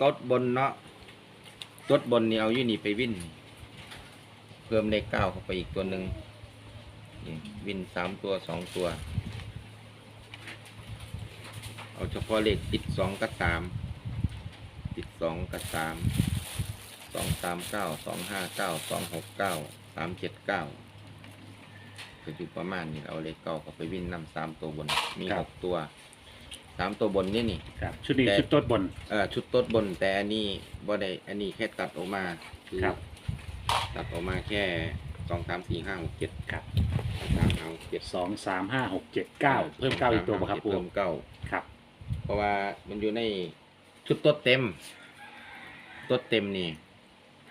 ต๊ดบนเนาะต๊ดบนนี่เอาอยู่นี่ไปวิ่น เพิ่มเลขเก้าเข้าไปอีกตัวหนึ่งนี่วินสามตัวสองตัว เอาเฉพาะเลขติดสองกับสามติดสองกับสามสองสามเก้าสองห้าเก้าสองหกเก้าสามเจ็ดเก้าก็อยู่ประมาณนี้เอาเลขเก้าเข้าไปวิ่นนำสามตัวบนมีครัหบกตัว สามตัวบนนี่นี่ ครับ ชุดนี้แต่ ชุดต้นบน เอ่อชุดต้นบนแต่อันนี้บ่ได้อันนี้แค่ตัดออกมาคือครับ ตัดออกมาแค่สองสามสี่ห้าหกเจ็ดครับสามเอาเจ็ดสองสามห้าหกเจ็ดเก้าเพิ่มเก้าอีกตัวป่ะครับปูเพิ่มเก้าครับ เพราะว่ามันอยู่ในชุดต้นเต็มต้นเต็มนี่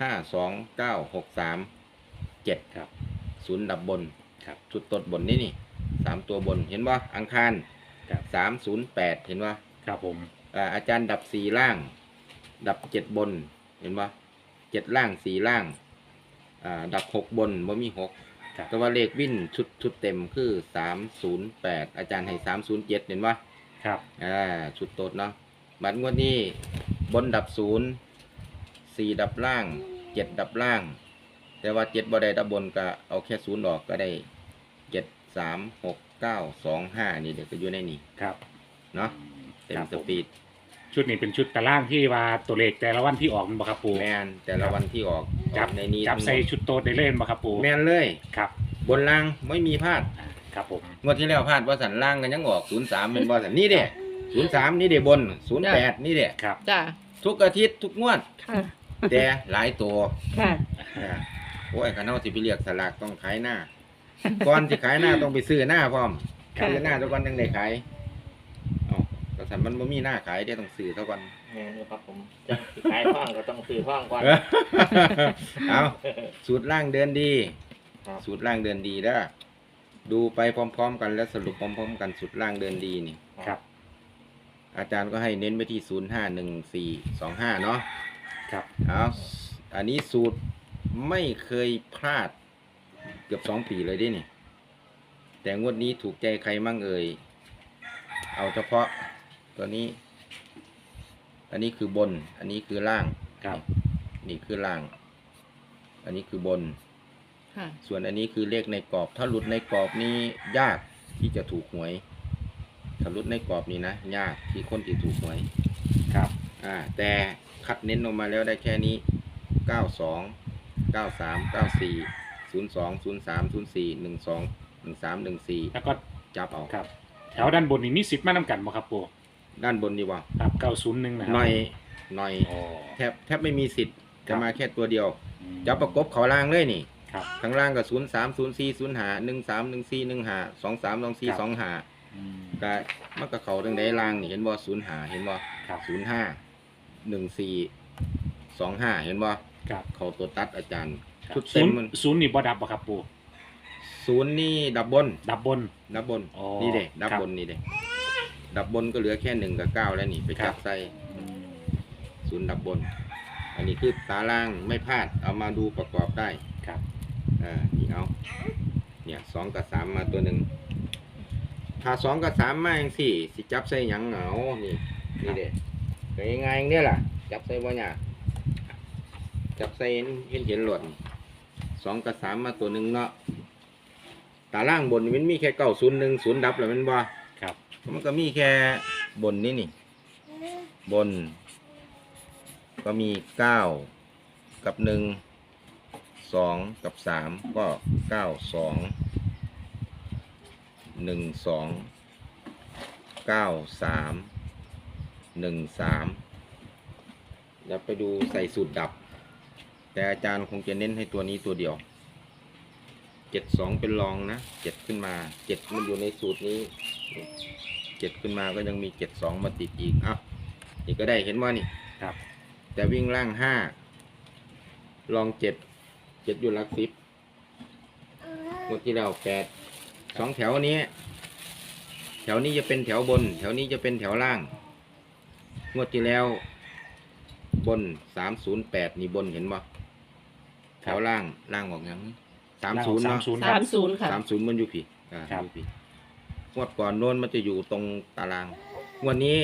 ห้าสองเก้าหกสามเจ็ดครับ ศูนย์ดับบนครับ ชุดต้นบนนี่นี่สามตัวบนเห็นว่าอังคาร ครับ สามศูนย์แปดเห็นว่าครับผม อ่าอาจารย์ดับสี่ล่าง ดับเจ็ดบนเห็นปะเจ็ดล่างสี่ล่างอ่าดับหกบนว่ามีหกครับ แต่ว่าเลขวิ่นชุดชุดเต็มคือสามศูนย์แปดอาจารย์ให้สามศูนย์เจ็ดเห็นปะครับ อ่าชุดโตดเนาะบัตรงวดนี้บนดับศูนย์สี่ดับล่างเจ็ดดับล่าง แต่ว่าเจ็ดบ่ได้ดับบนก็เอาแค่ศูนย์ออกก็ได้เจ็ด สามหกเก้าสองห้านี่เดี๋ยวก็อยู่ในนี่ครับเนาะเต็มครับสผมปีดชุดนี้เป็นชุดตารางที่ว่าตัวเลขแต่ละวันที่ออกมันบ่ครับปูแมนแต่ละวันที่ออกจับออกในนี้จับทั้งหมดใส่ชุดโตได้เล่นบ่ครับปูแมนเลยครับ บนล่างไม่มีพลาดอ่าครับผมงวดที่แล้วพลาดว่าสันล่างกันยังออกศูนย์สามเป็นว่าสันนี่เด้ศูนย์สามนี่เด้บนศูนย์แปดนี่เด้ครับจ้ะทุกอาทิตย์ทุกงวดค่ะแต่หลายตัวค่ะอ่าโอ้ยขันเอาสิไปเรียกสลากต้องขายหน้า ก่อนจะขายหน้าต้องไปซื้อหน้าพร้อมค่ะ ซื้อหน้าทุกวันยังได้ขายเอาแต่สันมันไม่มีหน้าขายได้ต้องซื้อทุกวันแม่นอยู่ครับผมจะสิขายท่องก็ต้องซื้อท่องก่อน เอาสูตรล่างเดินดี ครับ สูตรล่างเดินดีเด้อดูไปพร้อม ๆ กันแล้วสรุปพร้อม ๆ กันสูตรล่างเดินดีนี่ ครับ อาจารย์ก็ให้เน้นไปที่ศูนย์ห้าหนึ่งสี่สองห้าเนาะครับ เอาอันนี้สูตรไม่เคยพลาด เกือบสองปีเลยดินี่ยแต่งวดนี้ถูกใจใครมั่งเอ่ย เอาเฉพาะตัวนี้ อันนี้คือบน อันนี้คือล่างครับ นี่คือล่าง อันนี้คือบนส่วนอันนี้คือเลขในกรอบ ถ้าหลุดในกรอบนี้ยากที่จะถูกหวย ถ้าหลุดในกรอบนี้นะยากที่คนที่ถูกหวย ครับ อ่า แต่คัดเน้นลงมาแล้วได้แค่นี้เก้าสองเก้าสามเก้าสี่ ศูนย์สองศูนย์สามศูนย์สี่หนึ่งสองหนึ่งสามหนึ่งสี่แล้วก็จับเอาครับ แถวด้านบนนี่มีสิบมานำกันบ่ครับปูด้านบนดีกว่าครับเก้าศูนย์หนึ่งนะครัหน่อยหน่อยโอ้ แทบแทบไม่มีสิทธิ์ครัจะบ มาแค่ตัวเดียว อืมจะประกบเขาล่างเลยนี่ครับ ข้างล่างก็ศูนย์สามศูนย์สี่ศูนย์หาหนึ่งสามหนึ่งสี่หนึ่งหาสองสามสองสี่ครับ สองหาอืมก็มันก็เขาตั้งแต่ล่างนี่เห็นบ่ศูนย์หาเห็นบ่ครับศูนย์ห้าหนึ่งสี่สองห้าเห็นบ่ครับเขาตัวตัดอาจารย์ ครับชุดเต็ศูมนย์มันศูนย์นี่บ่ดับบ่ครับปูศูนย์นี่ดับบน ดับบน ดับบน อ๋อนี่เด้ดับครับบนนี่เด้ดับบนก็เหลือแค่หนึ่งกับเก้าแล้วนี่ ไปครัจับบ ใส่อืมศูนย์ดับบน อันนี้คือตาล่างไม่พลาด เอามาดูประกอบได้ ครับ อ่านี่เอา เนี่ยสองกับสามมาตัวหนึ่ง ถ้าสองกับสามมาอย่างสี่สิจับใส่หยังเหงานี่ นี่เด็ก็ง่ายๆอย่างนี้ล่ะ จับใส่บ่ยากจับใส่เห็นเห็นเห็นหลด สองกับสามมาตัวหนึ่งเนาะตาล่างบนนี่มันมีแค่เก้าศูนย์หนึ่งศูนย์ดับแล้วแมันบ่ครับ มันก็มีแค่บนนี่นี่ บน ก็มีเก้ากับหนึ่งสองกับสามก็เก้าสองหนึ่งสองเก้าสามหนึ่งสามแล้วไปดูใส่สูตรดับ แต่อาจารย์คงจะเน้นให้ตัวนี้ตัวเดียวเจ็ดสองเป็นรองนะเจ็ดขึ้นมาเจ็ดมันอยู่ในสูตรนี้เจ็ดขึ้นมาก็ยังมีเจ็ดสองมาติดอีกอะนี่ก็ได้เห็นว่านี่ครับ แต่วิ่งล่างห้าลองเจ็ดเจ็ดอยู่หลักสิบงวดที่แล้วแปดสองแถวนี้ แถวนี้จะเป็นแถวบน แถวนี้จะเป็นแถวล่าง งวดที่แล้ว บนสามศูนย์แปดนี่บนเห็นบ่ แถวล่างล่างออกยังสามศูนย์สามเนาะศูนย์คสารับมศูนย์ค่ะ สามศูนย์มันอยู่ผิดอ่าครับอยู่ผิดงวดก่อนโน้นมันจะอยู่ตรงตารางงวดนี้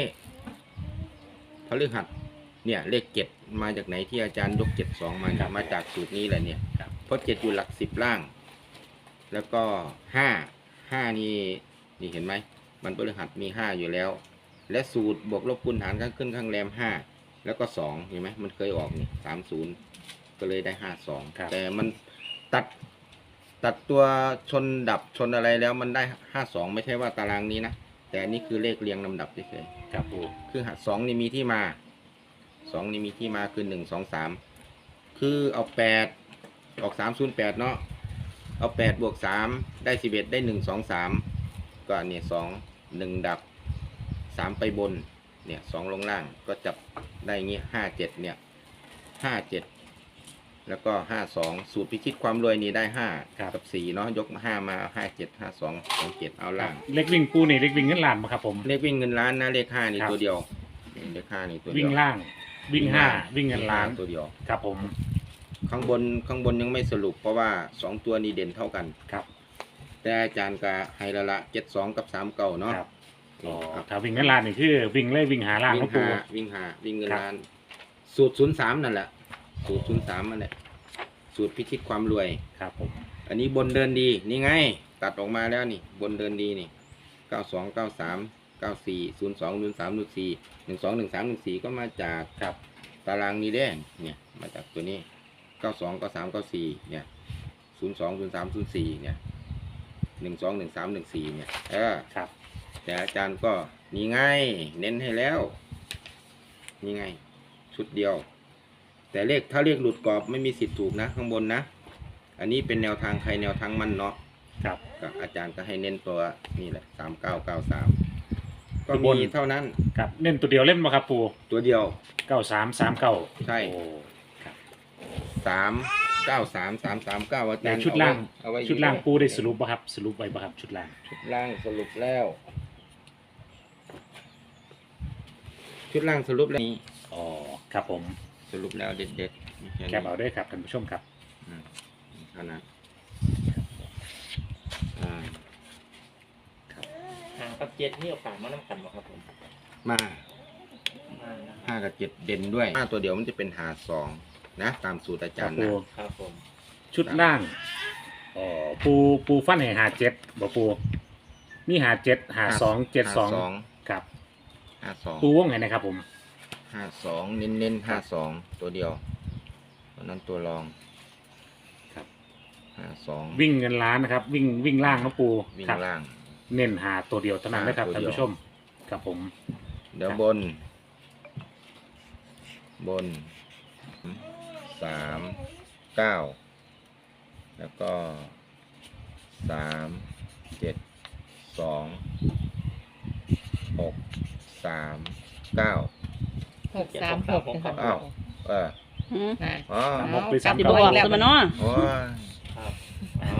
พฤหัสเนี่ย เลขเจ็ดมาจากไหนที่อาจารย์ยกเจ็ดสองมาเนี่ยมาจากสูตรนี้แหละเนี่ยครับ เพราะเจ็ดอยู่หลักสิบล่าง แล้วก็ห้าห้านี่นี่เห็นไหมมันพฤหัสมีห้าอยู่แล้ว และสูตรบวกลบคูณหารข้างขึ้นข้างแรมห้าแล้วก็สองเห็นไหมมันเคยออกนี่สามศูนย์ ก็เลยได้ห้าสองครับ แต่มันตัดตัดตัวชนดับชนอะไรแล้วมันได้ห้าสองไม่ใช่ว่าตารางนี้นะ แต่อันนี่คือเลขเรียงลำดับเฉยครับปูๆคือหาสองนี่มีที่มาสองนี่มีที่มาคือหนึ่งสองสามคือเอาแปดออกสามศูนย์แปดเนาะเอาแปดบวกสามได้สิบเอ็ดได้หนึ่งสองสามก็เนี่ยสองหนึ่งดับสามไปบนเนี่ยสองลงล่างก็จับได้อย่างงี้ห้าเจ็ดเนี่ยห้าเจ็ด แล้วก็ห้าสองสูตรพิชิตความรวยนี่ได้ห้ากับสี่เนาะยกห้ามาห้าเจ็ดห้าสองสองเจ็ดเอาครัล่าบงเลขวิ่งปูนี่เลขวิ่งเงินล้านบ่ครับผม เลขวิ่งเงินล้านนะเลขห้านี่ครับ ตัวเดียวเลขห้านี่ตัวเดียววิ่งล่าง วิ่งห้าวิ่งเงินล้านตัวเดียว ครับผมข้างบนข้างบนยังไม่สรุปเพราะว่าสองตัวนี้เด่นเท่ากัน ครับแต่อาจารย์ก็ให้ละละเจ็ดสองกับสามเก้าเนาะครับนี่อ๋อครับถ้าวิ่งเงินล้านนี่คือวิ่งเลยวิ่งหาล่างวิ่ครับงปู หาวิ่งหาวิ่งเงินครับ ล้าน สูตรศูนย์สามนั่นแหละ สูตรศูนย์สามนั่นแหละสูตรพิชิตความรวย ครับผม อันนี้บนเดินดีนี่ไง ตัดออกมาแล้วนี่ บนเดินดีนี่เก้าสองเก้าสามเก้าสี่ศูนย์สองศูนย์สามศูนย์สี่หนึ่งสองหนึ่งสามหนึ่งสี่ก็มาจากครับ ตารางนี้เด้เนี่ยมาจากตัวนี้เก้าสองเก้าสามเก้าสี่เนี่ยศูนย์สองศูนย์สามศูนย์สี่เนี่ยหนึ่งสองหนึ่งสามหนึ่งสี่เนี่ยเออครับ แต่อาจารย์ก็นี่ไงเน้นให้แล้ว นี่ไง ชุดเดียว แต่เลขถ้าเลขหลุดกรอบไม่มีสิทธิ์ถูกนะข้างบนนะ อันนี้เป็นแนวทางใครแนวทางมันเนาะครับก็อาจารย์ก็ให้เน้นตัวนี่แหละสามเก้าเก้าสามก็ข้างบน มีเท่านั้นครับเล่นตัวเดียวเล่นบ่ครับปูตัวเดียว เก้าสามสามเก้าใช่โอ้ครับสามเก้าสามสามสามเก้าอาแต่จารย์ชุดล่าง เอาไว้ชุดล่างปูได้สรุปบ่ครับ สรุปไว้บ่ครับชุดล่าง ชุดล่างสรุปแล้ว ชุดล่างสรุปแล้วนี่อ๋อ ครับผมส รุปแล้วเด็ดเด็ดๆมีแค่แคนี้ปเอาด้วยครับท่านผู้ชมครับ อืมเท่านั้นอ่าหางกับเจ็ดนี่โอกาสมาน้ำกันบ่ครับผมมา มานะครับห้ากับเจ็ดเด่นด้วยห้าตัวเดียวมันจะเป็นหาสองนะ ตามสูตรอาจารย์ครันะบครับผมชุดล่างอ๋อปูปูฟันให้หาเจ็ดบ่ปูมีหาเจ็ดหาสองเจ็ดสองห้าสองครับห้าสองปูวงไงนะครับผม ห้าสองเน้นเน้นห้าสองตัวเดียวตัวนั้นตัวรองครับ ห้าสองวิ่งเงินล้านนะครับ วิ่งวิ่งล่างนะปูวิ่งครับล่าง เน้นหาตัวเดียวเท่านั้นนะครับหาตัวท่านเดียว ผู้ชม ครับผม เดี๋ยวครับ บน บนสามเก้าแล้วก็สามเจ็ดสองหกสามเก้า หกสามหกนะครับอ้าวเออหืมนะอ๋อสามหกหรือจัสาบมสิบเก้าบอกแล้วมันเนาะโอ้ยครับเอา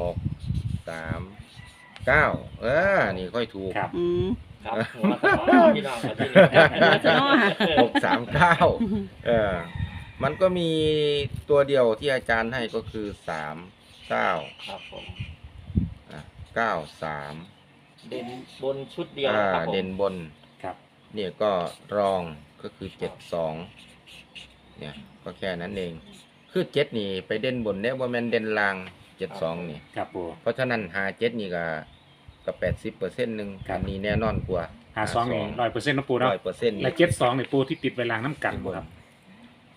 หกสามเก้าเออนี่ค่อยถูกครับ อืม ครับหัวสมองพี่น้องครับที่นี่หัวสมอง หกสามเก้าเออมันก็มีตัวเดียวที่อาจารย์ให้ก็คือสามเก้าครับผมเก้าสามเด่นบนชุดเดียวอ่านะครับผมเด่นบนครับ เนี่ยก็รองก็คือเจ็ดสองเนี่ยก็แค่นั้นเอง คือเจ็ดนี่ไปเด่นบนเนี่ยว่าแมนเด่นลางเจ็ดสองนี่ครับปู เพราะฉะนั้นหาเจ็ดนี่ก็ก็แปดสิบเปอร์เซ็นต์หนึ่งครับ อันนี้แน่นอนกว่าหาสองนี่ร้อยเปอร์เซ็นต์นะปูเนาะร้อยเปอร์เซ็นต์และเจ็ดสองนี่ปูที่ติดไว้ล่างน้ำกันบ่ครับ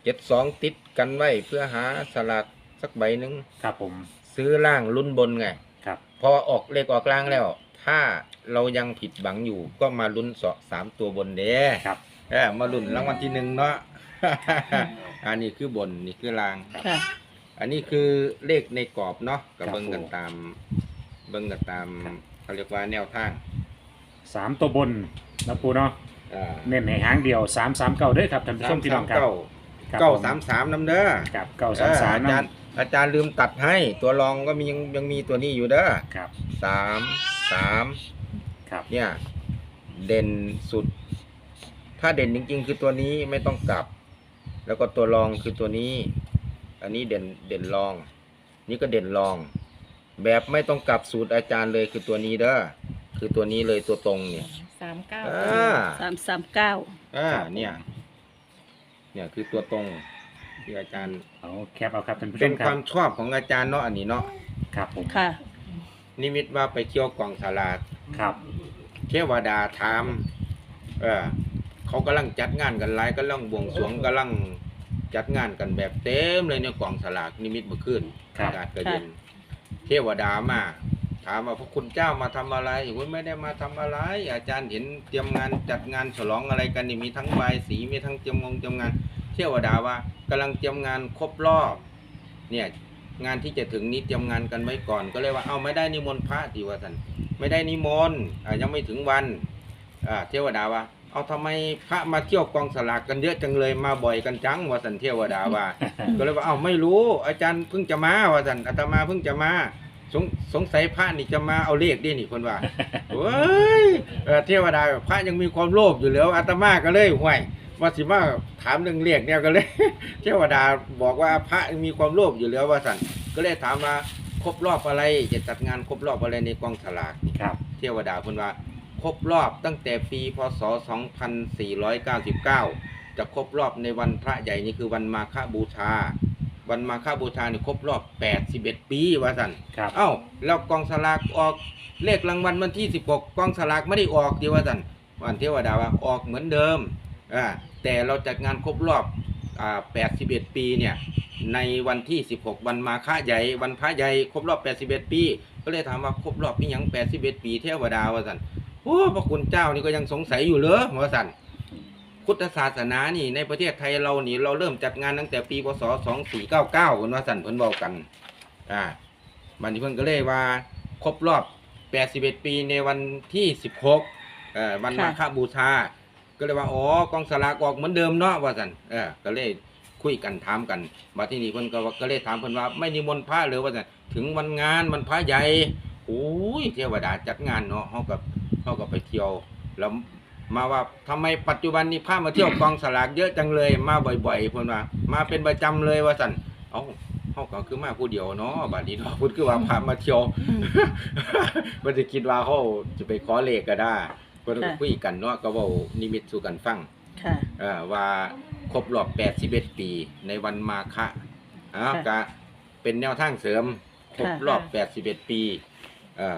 เจ็ดสองติดกันไว้เพื่อหาสลากสักใบหนึ่งครับผม ซื้อล่างลุ้นบนไง ครับ พอออกเลขออกล่างแล้ว ถ้า เรายังผิดบังอยู่ก็มาลุ้นสอสามตัวบนเด้ครับ เออมาลุ้นรางวัลที่หนึ่งเนาะ อันนี้คือบนนี่คือล่าง ค่ะ อันนี้คือเลขในกรอบเนาะก็ครับเบิ่งกันผมตาม เบิ่งกันตามครับ เขาเรียกว่าแนวทางสามตัวบนนะปูเนาะอ่าเน้นให้หางเดียวสามสามเก้าด้วยครับท่านผู้ชมที่น้องครับเก้าครับเก้าผมสามสามน้ำเด้อครับเก้าสามสามเอออาจารย์อาจารย์ลืมตัดให้ตัวรองก็มียังยังมีตัวนี้อยู่เด้อครับสามสาม ครับเนี่ยเด่นสุด ถ้าเด่นจริง ๆ คือตัวนี้ไม่ต้องกลับ แล้วก็ตัวรองคือตัวนี้ อันนี้เด่นเด่นรอง นี่ก็เด่นรอง แบบไม่ต้องกลับสูตรอาจารย์เลยคือตัวนี้เด้อคือตัวนี้เลยตัวตรงเนี่ยสามเก้าอ่าสามสามเก้าอ่าครับเนี่ย เนี่ยคือตัวตรงที่อาจารย์เอาแคปเอาครับท่านผู้ชเป็นมคครับวามชอบของอาจารย์เนาะอันนี้เนาะครับผมค่ะ นิมิตว่าไปเที่ยวกองสลากครับ เทวดาถามเออเขากำลังจัดงานกันหลายกำลังบวงสรวงกำลังจัดงานกันแบบเต็มเลยในกองสลากนิมิตเมื่อคืนครับ อากาศก็เย็นเทวดามา ถามว่าพระคุณเจ้ามาทำอะไรโอ้ยไม่ได้มาทำอะไร อาจารย์เห็นเตรียมงานจัดงานฉลองอะไรกันนี่มีทั้งใบายสีมีทั้งเตรียมงงเตรียมงาน เทวดาว่ากำลังเตรียมงานครบรอบ เนี่ย งานที่จะถึงนี้เตรียมงานกันไว้ก่อน ก็เลยว่าเอาไม่ได้นิมนต์พระดีว่าสันไม่ได้นิมนต์อ่ายังไม่ถึงวันอ่าเทวดาว่าเอาทำไมพระมาเที่ยวกองสลากกันเยอะจังเลยมาบ่อยกันจังว่าสันเทวดาว่า ก็เลยว่าเอ้าไม่รู้ อาจารย์เพิ่งจะมาว่าสันอาตมาเพิ่งจะมาสงสงสัยพระนี่จะมาเอาเลขดินี่คนว่าเฮ้ยเออเทวดาพระยังมีความโลภอยู่แล้วอาตมาก็เลยห่วย ว่าสิมาถามเรื่องเลขเนี่ยก็เลย เทวดาบอกว่าพระยังมีความโลภอยู่แล้วว่าสันก็เลยถามว่าครบรอบอะไรจะจัดงานครบรอบอะไรในกองสลากนี่ครับ เทวดาเพิ่นว่าครบรอบตั้งแต่ปีพศ 2499 จะครบรอบในวันพระใหญ่นี่คือวันมาฆบูชา วันมาฆบูชานี่ครบรอบ 81 ปีว่าสั่นครับ เอ้าแล้วกองสลากออกเลขรางวัลวันที่ 16 กองสลากไม่ได้ออกดีว่าสั่นวันเทวดาว่าออกเหมือนเดิมอ่า แต่เราจัดงานครบรอบอ่า81 ปีเนี่ยในวันที่ 16 วันมาฆะใหญ่ วันพระใหญ่ครบรอบ 81 ปี ก็เลยถามว่าครบรอบปีหยัง 81 ปีเทวดาวาสันโอ้พระคุณเจ้านี่ก็ยังสงสัยอยู่เหรอวาสันพุทธศาสนานี่ในประเทศไทยเรานี่เราเริ่มจัดงานตั้งแต่ปีพศ 2499เพิ่นว่าสันเพิ่นเว้ากันอ่าบัดนี้เพิ่นก็เลยว่าครบรอบ 81 ปีในวันที่ 16เอ่อวันมาค่ะฆบูชา ก็เลยว่าอ๋อกองสลากออกเหมือนเดิมเนาะว่าสั่นเออก็เลยคุยกันถามกันมาที่นี่เพิ่นก็ว่าก็เลยถามเพิ่นว่าไม่นิมนต์พระเลยว่าสั่นถึงวันงานมันพระใหญ่โอ้ยเทวดาจัดงานเนาะเฮากับเฮาก็ไปเที่ยวแล้วมาว่าทำไมปัจจุบันนี้พระมาเที่ยวกองสลากเยอะจังเลย มาบ่อยๆเพิ่นว่ามาเป็นประจำเลยว่าสั่นเอ้าเฮาก็คือมาผู้เดียวเนาะบัดนี้เนาะพูดคือว่าพระมาเที่ยวมันจะคิดว่าเขาจะไปขอเลขก็ได้ เพิ่นก็ค่ะ คุยกันเนาะก็เว้านิมิตสู่กันฟังค่ะ เอ่อว่าครบรอบ81ปีในวันมาฆะอ้าวค่ะก็เป็นแนวทางเสริมครบค่ะรอบ81ปีเอ่อ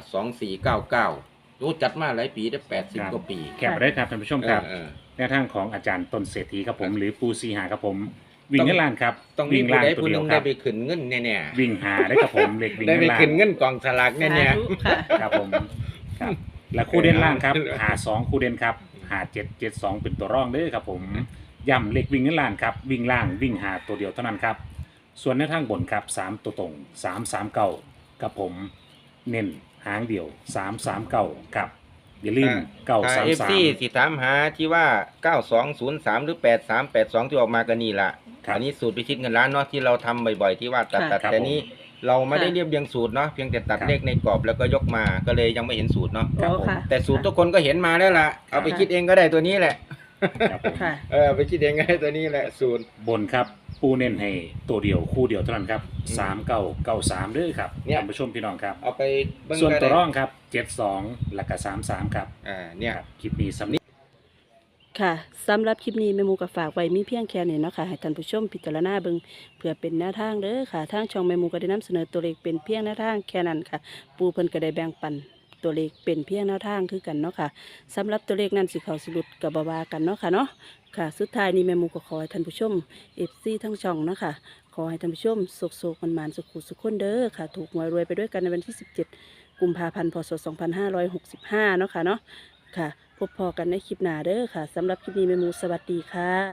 2499รู้จัดมาหลายปีได้ครับ80กว่าปีแคปได้ครับท่านผู้ชมครับ เออ แนวทางของอาจารย์ต้นเศรษฐีครับผมหรือปูซีหาครับผม วิ่งเงินล้านครับๆต้องมีวิ่งผู้ล้านใดตัวผู้หเดีนึยวงคได้รับ ไปขึ้นเงินแน่วิ่งหาได้ครับผมเล็กวิ่งๆได้เงินไปล้านขึ้นเงินกองสลากแน่สาธุค่ะ ครับผมครับ และคู่เด่นล่างครับหาสองคู่เด่นครับหาเจ็ดเจ็ดสองเป็นตัวร่องเด้อครับผมย่ำเล็กวิ่งเงินล้านครับวิ่งล่างวิ่งหาตัวเดียวเท่านั้นครับ ส่วนในทางบนครับสามตัวตรงสามสามเก้าครับผมเน้นหางเดียวสามสามเก้าครับอย่าลืมเก้าๆถ้าสามสาม FC สิถามหาที่ว่า9203หรือ8382ที่ออกมาก็นี่ล่ะครับอันนี้สูตรพิชิตเงินล้านเนาะที่เราทำบ่อยๆ ที่ว่าตัดค่ะตัดครับแต่นี้ เราไม่ได้ค่ะเรียบเรียงสูตรเนาะเพียงแต่ตัดครับ เลขในกรอบแล้วก็ยกมาก็เลยยังไม่เห็นสูตรเนาะครับโอ้ผม ค่ะ แต่สูตรทุกคนก็เห็นมาแล้วล่ะเอาไปค่ะคิดเองก็ได้ตัวนี้แหละครับผมค่ะ เออไปคิดเองก็ได้ตัวนี้แหละสูตร บนครับปูเน้นให้ตัวเดียวคู่เดียวเท่านั้นครับอืมสามเก้าเก้าสามเด้อครับเนี่ย ท่านผู้ชมพี่น้องครับ เอาไปเบิ่งส่วนก็ตัวได้ร่องครับเจ็ดสองและก็สามสามครับอ่าเนี่ย ครับคลิปนี้สำนี ค่ะสำหรับคลิปนี้แม่มูก็ฝากไว้มีเพียงแค่นี้เนาะค่ะให้ท่านผู้ชมพิจารณาเบิงเพื่อเป็นแนวทางเด้อค่ะทางช่องแม่มูก็ได้นำเสนอตัวเลขเป็นเพียงแนวทางแค่นั้นค่ะ ปูเพิ่นก็ได้แบ่งปันตัวเลขเป็นเพียงแนวทางคือกันเนาะค่ะสำหรับตัวเลขนั้นสิเขาสิหลุดกับบาวากันเนาะค่ะเนาะค่ะ สุดท้ายนี้แม่มูก็ขอให้ท่านผู้ชม FC ทั้งช่องเนาะค่ะขอให้ท่านผู้ชมสุขๆมันๆสุขสุขคนเด้อค่ะ ถูกหวยรวยไปด้วยกันในวันที่ 17 กุมภาพันธ์พศ2565เนาะค่ะเนาะ ค่ะ พบพอกันในคลิปหน้าเด้อค่ะสำหรับคลิปนี้แม่หมูสวัสดีค่ะ